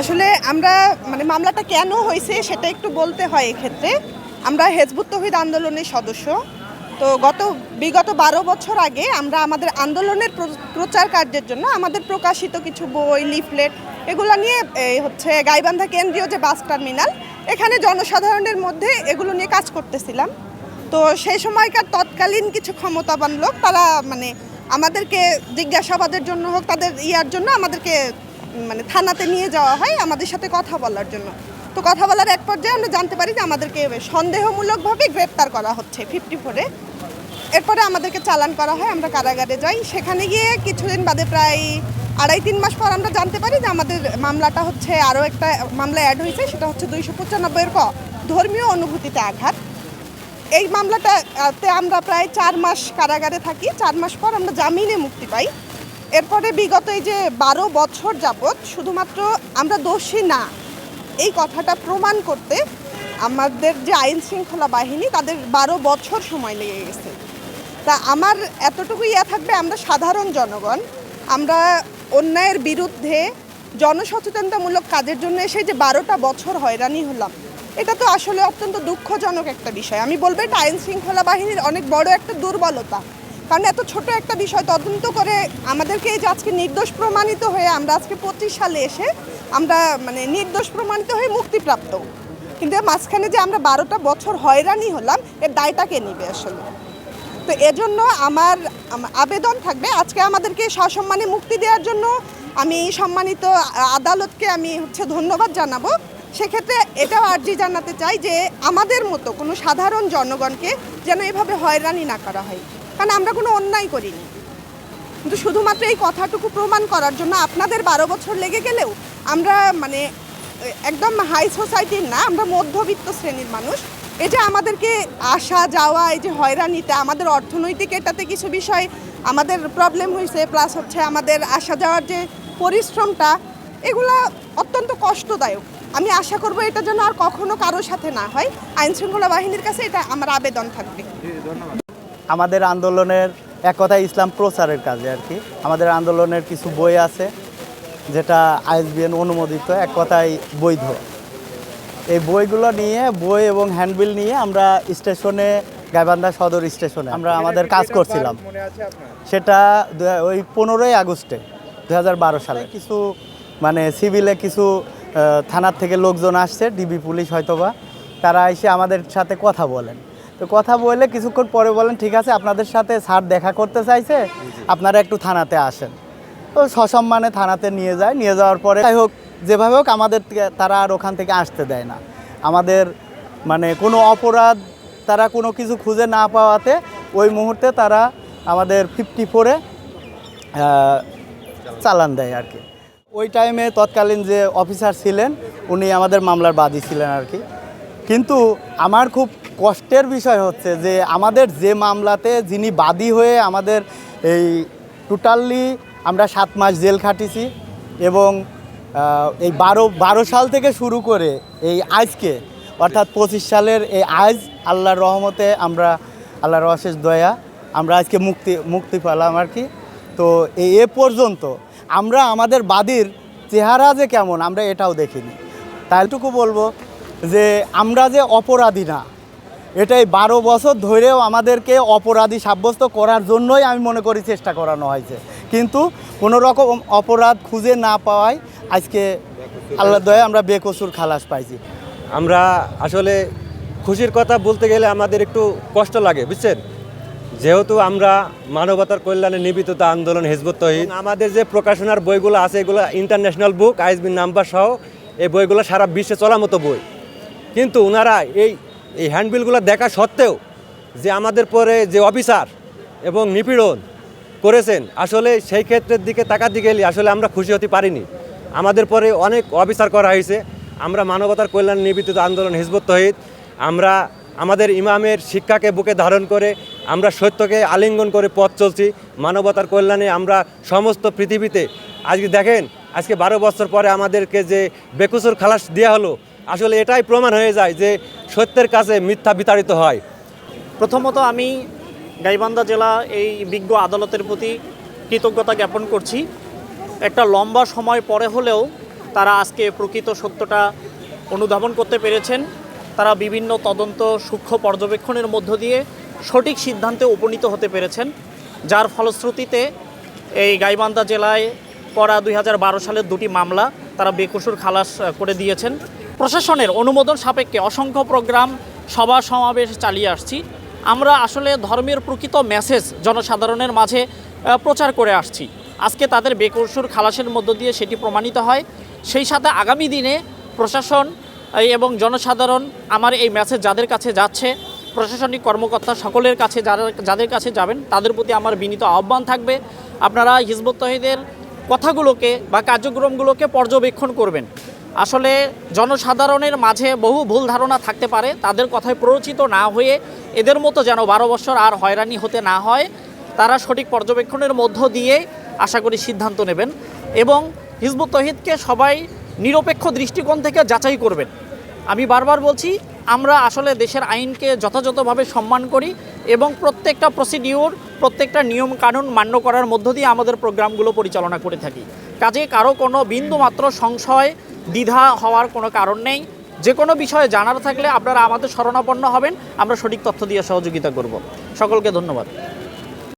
আসলে আমরা মানে মামলাটা কেন হয়েছে সেটা একটু বলতে হয় এক্ষেত্রে। আমরা হেজবুত তহিদ আন্দোলনের সদস্য। তো গত, বিগত বারো বছর আগে আমরা আমাদের আন্দোলনের প্র- প্রচার কার্যের জন্য আমাদের প্রকাশিত কিছু বই, লিফলেট এগুলো নিয়ে হচ্ছে গাইবান্ধা কেন্দ্রীয় যে বাস টার্মিনাল, এখানে জনসাধারণের মধ্যে এগুলো নিয়ে কাজ করতেছিলাম। তো সেই সময়কার তৎকালীন কিছু ক্ষমতাবান লোক, তারা মানে আমাদেরকে জিজ্ঞাসাবাদের জন্য হোক, তাদের ইয়ার জন্য আমাদেরকে মানে থানাতে নিয়ে যাওয়া হয় আমাদের সাথে কথা বলার জন্য। তো কথা বলার এক পর্যায়ে আমরা জানতে পারি যে আমাদেরকে সন্দেহমূলকভাবে গ্রেপ্তার করা হচ্ছে ফিফটি ফোরে এরপরে আমাদেরকে চালান করা হয়, আমরা কারাগারে যাই। সেখানে গিয়ে কিছুদিন বাদে প্রায় আড়াই তিন মাস পর আমরা জানতে পারি যে আমাদের মামলাটা হচ্ছে আরও একটা মামলা অ্যাড হয়েছে, সেটা হচ্ছে দুইশো পঁচানব্বইয়ের ক, ধর্মীয় অনুভূতিতে আঘাত। এই মামলাটাতে আমরা প্রায় চার মাস কারাগারে থাকি। চার মাস পর আমরা জামিনে মুক্তি পাই। এরপরে বিগত এই যে বারো বছর যাবৎ শুধুমাত্র আমরা দোষী না, এই কথাটা প্রমাণ করতে আমাদের যে আইন শৃঙ্খলা বাহিনী তাদের বারো বছর সময় লেগে গেছে। তা আমার এতটুকু ইয়া থাকবে, আমরা সাধারণ জনগণ, আমরা অন্যায়ের বিরুদ্ধে জনসচেতনতামূলক কাজের জন্য এসে যে বারোটা বছর হয়রানি হলাম, এটা তো আসলে অত্যন্ত দুঃখজনক একটা বিষয়। আমি বলব এটা আইন শৃঙ্খলা বাহিনীর অনেক বড় একটা দুর্বলতা। কারণ এত ছোট একটা বিষয়, তদন্ত করে আমাদেরকে এই যে আজকে নির্দোষ প্রমাণিত হয়ে আমরা আজকে পঁচিশ সালে এসে আমরা মানে নির্দোষ প্রমাণিত হয়ে মুক্তিপ্রাপ্ত। কিন্তু মাঝখানে যে আমরা বারোটা বছর হয়রানি হলাম, এর দায়টা কে নিবে আসলে? তো এজন্য আমার আবেদন থাকবে, আজকে আমাদেরকে সসম্মানে মুক্তি দেওয়ার জন্য আমি সম্মানিত আদালতকে আমি হচ্ছে ধন্যবাদ জানাব। সেক্ষেত্রে এটাও আর্জি জানাতে চাই যে আমাদের মতো কোনো সাধারণ জনগণকে যেন এভাবে হয়রানি না করা হয়। কারণ আমরা কোনো অন্যায় করিনি। কিন্তু শুধুমাত্র এই কথাটুকু প্রমাণ করার জন্য আপনাদের বারো বছর লেগে গেলেও আমরা মানে একদম হাই সোসাইটির না, আমরা মধ্যবিত্ত শ্রেণির মানুষ। যে আমাদেরকে আসা যাওয়া, এই যে হয়রানিটা, আমাদের অর্থনৈতিক এটাতে কিছু বিষয় আমাদের প্রবলেম হয়েছে প্লাস হচ্ছে আমাদের আসা যাওয়ার যে পরিশ্রমটা, এগুলা অত্যন্ত কষ্টদায়ক। আমি আশা করব এটা যেন আর কখনো কারোর সাথে না হয়। আইনশৃঙ্খলা বাহিনীর কাছে এটা আমার আবেদন থাকবে। আমাদের আন্দোলনের এক কথায় ইসলাম প্রচারের কাজে আর কি। আমাদের আন্দোলনের কিছু বই আছে যেটা আইএসবিএন অনুমোদিত এক কথায় বৈধ। এই বইগুলো নিয়ে বই এবং হ্যান্ডবিল নিয়ে আমরা স্টেশনে গাইবান্ধা সদর স্টেশনে আমরা আমাদের কাজ করছিলাম। সেটা ওই পনেরোই আগস্টে দু হাজার বারো সালে। কিছু মানে সিভিলে কিছু থানার থেকে লোকজন আসছে ডিবি পুলিশ হয়তোবা তারা এসে আমাদের সাথে কথা বলেন। তো কথা বলে কিছুক্ষণ পরে বলেন, ঠিক আছে, আপনাদের সাথে স্যার দেখা করতে চাইছে, আপনারা একটু থানাতে আসেন। তো সসম্মানে থানাতে নিয়ে যায়। নিয়ে যাওয়ার পরে যাই হোক, যেভাবে হোক আমাদের তারা আর ওখান থেকে আসতে দেয় না। আমাদের মানে কোনো অপরাধ তারা কোনো কিছু খুঁজে না পাওয়াতে ওই মুহূর্তে তারা আমাদের ফিফটি ফোরে চালান দেয় আর কি। ওই টাইমে তৎকালীন যে অফিসার ছিলেন, উনি আমাদের মামলার বাদী ছিলেন আর কি। কিন্তু আমার খুব কষ্টের বিষয় হচ্ছে যে আমাদের যে মামলাতে যিনি বাদী হয়ে আমাদের এই টোটালি আমরা সাত মাস জেল খাটিছি এবং এই বারো বারো সাল থেকে শুরু করে এই আজকে, অর্থাৎ পঁচিশ সালের এই আজ আল্লাহর রহমতে আমরা আল্লাহর অশেষ দয়া, আমরা আজকে মুক্তি মুক্তি পেলাম আর কি। তো এই এ পর্যন্ত আমরা আমাদের বাদীর চেহারা যে কেমন আমরা এটাও দেখিনি। তাইটুকু বলব যে আমরা যে অপরাধী না, এটাই বারো বছর ধরেও আমাদেরকে অপরাধী সাব্যস্ত করার জন্যই আমি মনে করি চেষ্টা করানো হয়েছে। কিন্তু কোনো রকম অপরাধ খুঁজে না পাওয়ায় আজকে আল্লাহ দয়া আমরা বেকসুর খালাস পাইছি। আমরা আসলে খুশির কথা বলতে গেলে আমাদের একটু কষ্ট লাগে, বুঝছেন? যেহেতু আমরা মানবতার কল্যাণে নিবেদিত আন্দোলন হেজবুত আমাদের যে প্রকাশনার বইগুলো আছে, এগুলো ইন্টারন্যাশনাল বুক আইএসবি নাম্বার সহ এই বইগুলো সারা বিশ্বে চলার মতো বই। কিন্তু ওনারা এই এই হ্যান্ডবিলগুলো দেখা সত্ত্বেও যে আমাদের পরে যে অফিসার এবং নিপীড়ন করেছেন, আসলে সেই ক্ষেত্রের দিকে তাকাতে গেলে আসলে আমরা খুশি হতে পারিনি। আমাদের পরে অনেক অফিসার করা হয়েছে। আমরা মানবতার কল্যাণ নিবেদিত আন্দোলন হিজবুত তহিদ। আমরা আমাদের ইমামের শিক্ষাকে বুকে ধারণ করে আমরা সত্যকে আলিঙ্গন করে পথ চলছি। মানবতার কল্যাণে আমরা সমস্ত পৃথিবীতে, আজকে দেখেন, আজকে বারো বছর পরে আমাদেরকে যে বেকুসুর খালাস দেওয়া হলো আসলে এটাই প্রমাণ হয়ে যায় যে সত্যের কাছে মিথ্যা বিতাড়িত হয়। প্রথমত আমি গাইবান্ধা জেলা এই বিজ্ঞ আদালতের প্রতি কৃতজ্ঞতা জ্ঞাপন করছি। একটা লম্বা সময় পরে হলেও তারা আজকে প্রকৃত সত্যটা অনুধাবন করতে পেরেছেন। তারা বিভিন্ন তদন্ত সূক্ষ্ম পর্যবেক্ষণের মধ্য দিয়ে সঠিক সিদ্ধান্তে উপনীত হতে পেরেছেন। যার ফলশ্রুতিতে এই গাইবান্ধা জেলায় করা দুই হাজার বারো সালের দুটি মামলা তারা বেকসুর খালাস করে দিয়েছেন। প্রশাসনের অনুমোদন সাপেক্ষে অসংখ্য প্রোগ্রাম, সভা, সমাবেশ চালিয়ে আসছি। আমরা আসলে ধর্মের প্রকৃত মেসেজ জনসাধারণের মাঝে প্রচার করে আসছি। আজকে তাদের বেকসুর খালাসের মধ্য দিয়ে সেটি প্রমাণিত হয়। সেই সাথে আগামী দিনে প্রশাসন এবং জনসাধারণ আমার এই মেসেজ যাদের কাছে যাচ্ছে, প্রশাসনিক কর্মকর্তা সকলের কাছে যারা, যাদের কাছে যাবেন, তাদের প্রতি আমার বিনীত আহ্বান থাকবে। আপনারা হিজবুত তহিদের কথাগুলোকে বা কার্যক্রমগুলোকে পর্যবেক্ষণ করবেন। আসলে জনসাধারণের মাঝে বহু ভুল ধারণা থাকতে পারে, তাদের কথায় প্ররোচিত না হয়ে এদের মতো যেন বারো বছর আর হয়রানি হতে না হয়, তারা সঠিক পর্যবেক্ষণের মধ্য দিয়ে আশা করি সিদ্ধান্ত নেবেন এবং হিজবুত তহিদকে সবাই নিরপেক্ষ দৃষ্টিকোণ থেকে যাচাই করবেন। আমি বারবার বলছি, আমরা আসলে দেশের আইনকে যথাযথভাবে সম্মান করি এবং প্রত্যেকটা প্রসিডিওর প্রত্যেকটা নিয়ম কানুন মান্য করার মধ্য দিয়ে আমাদের প্রোগ্রামগুলো পরিচালনা করে থাকি। কাজে কারও কোনো বিন্দুমাত্র সংশয় দ্বিধা হওয়ার কোনো কারণ নেই। যে কোনো বিষয়ে জানার থাকলে আপনারা আমাদের শরণাপন্ন হবেন। আমরা সঠিক তথ্য দিয়ে সহযোগিতা করব। সকলকে ধন্যবাদ।